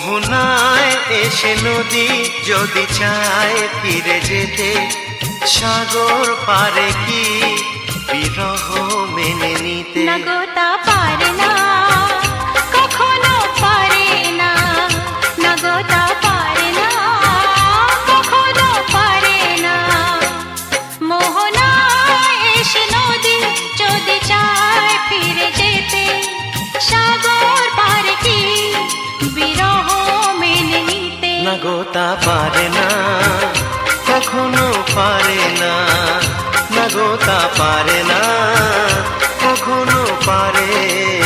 মোহনায় এসে নদী যদি চায় ফিরে যেতে সাগর পারে কি বিরহ মেনে নিতে? না গো তা পারে না কখনো পারে না না গো তা পারে না কখনো পারে।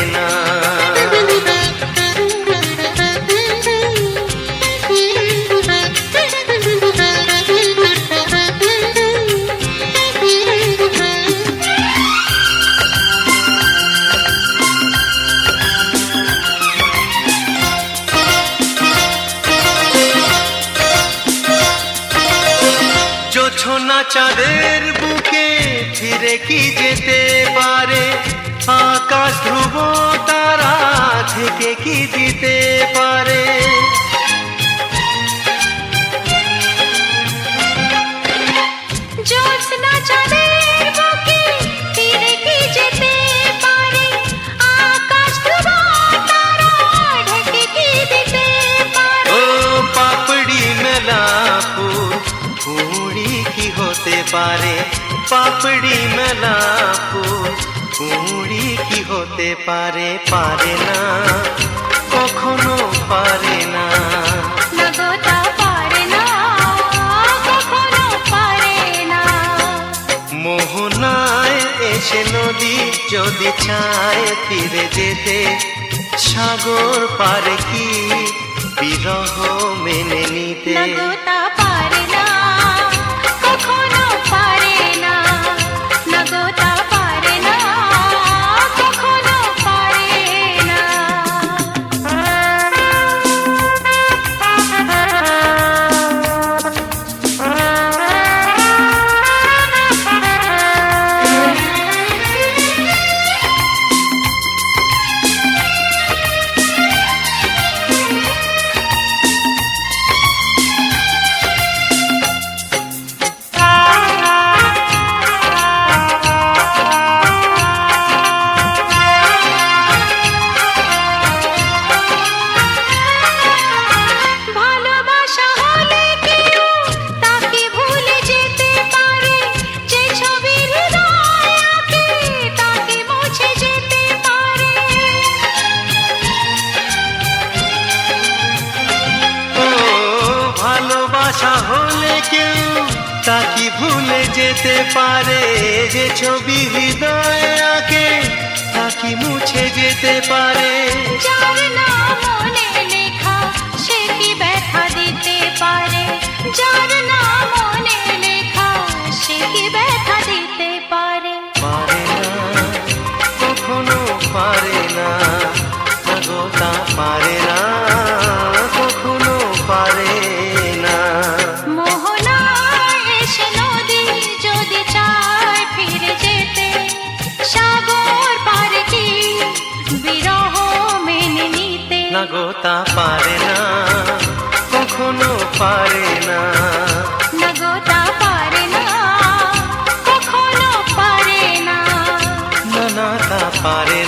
চাঁদের বুকে ফিরে কি যেতে পারে? আকাশ ধ্রুব তারা থেকে কি দিতে পারে? পারে পাপড়ি মেলা ফুল কুড়ি কি হতে পারে পারে না কখনো পারে না না গো তা পারে না কখনো পারে না মোহনায় এসে নদী যদি চায় ফিরে যেতে সাগর পারে কি বিরহ মেনে নিতে ভালোবাসা হলে কেউ তাকে ভুলে যেতে পারে? যে ছবি হৃদয় আঁকে তাকে মুছে যেতে পারে? নাম তা পারে না কখনো পারে না। পারে